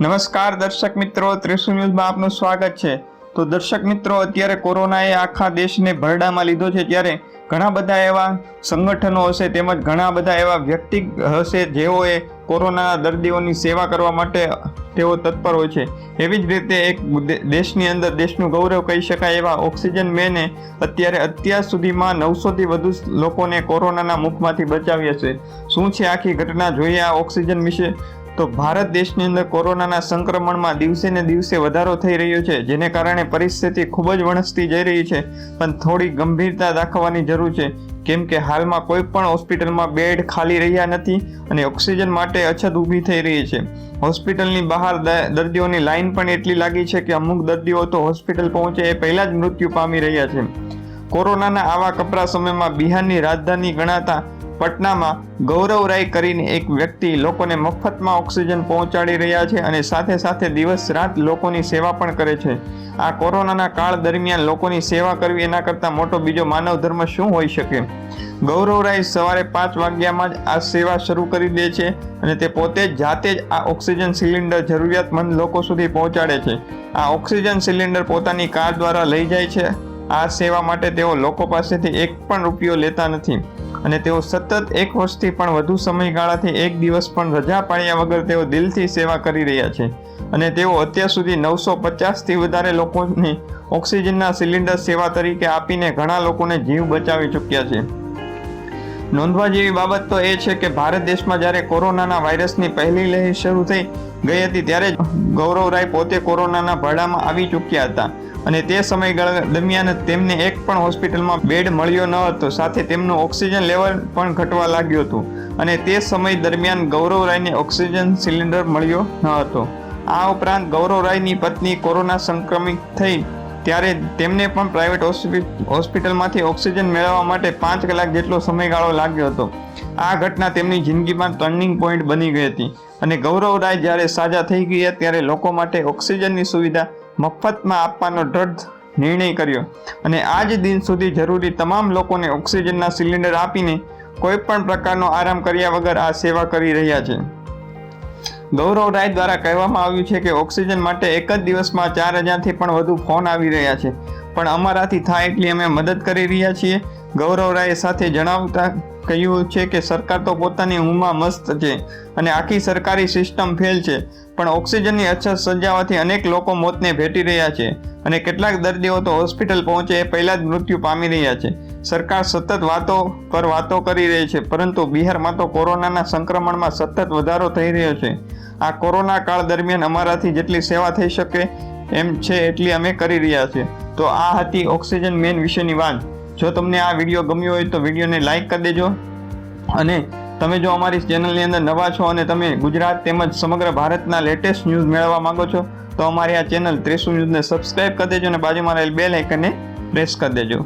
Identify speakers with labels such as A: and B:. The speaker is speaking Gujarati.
A: નમસ્કાર દર્શક મિત્રો, ત્રિશુ ન્યૂઝમાં આપનું સ્વાગત છે. તો દર્શક મિત્રો, અત્યારે કોરોનાએ આખા દેશને ભરડામાં લીધો છે. ત્યારે ઘણા બધા એવા સંગઠનો હશે તેમજ ઘણા બધા એવા વ્યક્તિ હશે જેઓએ કોરોનાના દર્દીઓની સેવા કરવા માટે તેઓ તત્પર હોય છે. એવી જ રીતે એક દેશની અંદર દેશનું ગૌરવ કહી શકાય એવા ઓક્સિજન મેને અત્યારે અત્યાર સુધીમાં નવસોથી વધુ લોકોને કોરોનાના મુખમાંથી બચાવ્યા છે. શું છે આખી ઘટના? જોઈએ આ ઓક્સિજન વિશે તો ભારત દેશની અંદર કોરોનાના સંક્રમણમાં દિવસે ને દિવસે વધારો થઈ રહ્યો છે, જેને કારણે પરિસ્થિતિ ખૂબ જ વણસતી જઈ રહી છે, પણ થોડી ગંભીરતા દાખવવાની જરૂર છે. કેમ કે હાલમાં કોઈ પણ હોસ્પિટલમાં બેડ ખાલી રહ્યા નથી અને ઓક્સિજન માટે અછત ઊભી થઈ રહી છે. હોસ્પિટલની બહાર દર્દીઓની લાઈન પણ એટલી લાગી છે કે અમુક દર્દીઓ તો હોસ્પિટલ પહોંચે એ પહેલાં જ મૃત્યુ પામી રહ્યા છે. કોરોનાના આવા કપરા સમયમાં બિહારની રાજધાની ગણાતા પટનામાં ગૌરવ રાય કરીને એક વ્યક્તિ લોકોને મફતમાં ઓક્સિજન પહોંચાડી રહ્યા છે અને સાથે સાથે દિવસ રાત લોકોની સેવા પણ કરે છે. આ કોરોનાના કાળ દરમિયાન લોકોની સેવા કરવી એના કરતાં મોટો બીજો માનવ ધર્મ શું હોઈ શકે? ગૌરવ રાય સવારે પાંચ વાગ્યામાં જ આ સેવા શરૂ કરી દે છે અને તે પોતે જાતે જ આ ઓક્સિજન સિલિન્ડર જરૂરિયાતમંદ લોકો સુધી પહોંચાડે છે. આ ઓક્સિજન સિલિન્ડર પોતાની કાર દ્વારા લઈ જાય છે. આ સેવા માટે તેઓ લોકો પાસેથી એક પણ રૂપિયો લેતા નથી. અને તેઓ સતત એક વર્ષથી પણ વધુ સમયગાળાથી એક દિવસ પણ રજા પાડ્યા વગર તેઓ દિલથી સેવા કરી રહ્યા છે. અને તેઓ અત્યાર સુધી નવસો પચાસથી વધારે લોકોને ઓક્સિજનના સિલિન્ડર સેવા તરીકે આપીને ઘણા લોકોને જીવ બચાવી ચૂક્યા છે. નોંધવા જેવી બાબત તો એ છે કે ભારત દેશમાં જ્યારે કોરોનાના વાયરસની પહેલી લહેર શરૂ થઈ ગઈ હતી, ત્યારે જ ગૌરવ રાય પોતે કોરોનાના ભાડામાં આવી ચૂક્યા હતા. અને તે સમયગાળા દરમિયાન તેમને એક પણ હોસ્પિટલમાં બેડ મળ્યો ન હતો, સાથે તેમનું ઓક્સિજન લેવલ પણ ઘટવા લાગ્યું હતું. અને તે સમય દરમિયાન ગૌરવ રાયને ઓક્સિજન સિલિન્ડર મળ્યો ન હતો. આ ઉપરાંત ગૌરવ રાયની પત્ની કોરોના સંક્રમિત થઈ ત્યારે તેમને પણ પ્રાઇવેટ હોસ્પિટલમાંથી ઓક્સિજન મેળવવા માટે પાંચ કલાક જેટલો સમયગાળો લાગ્યો હતો. આ ઘટના તેમની જિંદગીમાં ટર્નિંગ પોઈન્ટ બની ગઈ હતી અને ગૌરવ રાય જ્યારે સાજા થઈ ગયા ત્યારે લોકો માટે ઓક્સિજનની સુવિધા મફતમાં આપવાનો દ્રઢ નિર્ણય કર્યો. અને આજ દિન સુધી જરૂરી તમામ લોકોને ઓક્સિજનના સિલિન્ડર આપીને કોઈ પણ પ્રકારનો આરામ કર્યા વગર આ સેવા કરી રહ્યા છે. ગૌરવ રાય દ્વારા કહેવામાં આવ્યું છે કે ઓક્સિજન માટે એક જ દિવસમાં ચાર હજારથી પણ વધુ ફોન આવી રહ્યા છે. પણ અમારાથી થાય એટલી અમે મદદ કરી રહ્યા છીએ. ગૌરવ રાયે સાથે જણાવતા કહ્યું છે કે સરકાર તો પોતાની ઊંઘમાં મસ્ત છે અને આખી સરકારી સિસ્ટમ ફેલ છે, પણ ઓક્સિજનની અછત સર્જાવાથી અનેક લોકો મોતને ભેટી રહ્યા છે અને કેટલાક દર્દીઓ તો હોસ્પિટલ પહોંચે એ પહેલાં જ મૃત્યુ પામી રહ્યા છે. સરકાર સતત વાતો પર વાતો કરી રહી છે, પરંતુ બિહારમાં તો કોરોનાના સંક્રમણમાં સતત વધારો થઈ રહ્યો છે. આ કોરોના કાળ દરમિયાન અમારાથી જેટલી સેવા થઈ શકે એમ છે એટલી અમે કરી રહ્યા છીએ. તો આ હતી ઓક્સિજન મેન વિશેની વાત જો તમને આ વીડિયો ગમ્યો હોય તો વિડીયોને લાઈક કરી દેજો. અને તમે જો અમારી ચેનલની અંદર નવા છો અને તમે ગુજરાત તેમજ સમગ્ર ભારતના લેટેસ્ટ ન્યૂઝ મેળવવા માંગો છો, તો અમારી આ ચેનલ ત્રેસુ ન્યૂઝને સબસ્ક્રાઇબ કરી દેજો અને બાજુમાં રહેલ બેલ આઇકનને પ્રેસ કરી દેજો.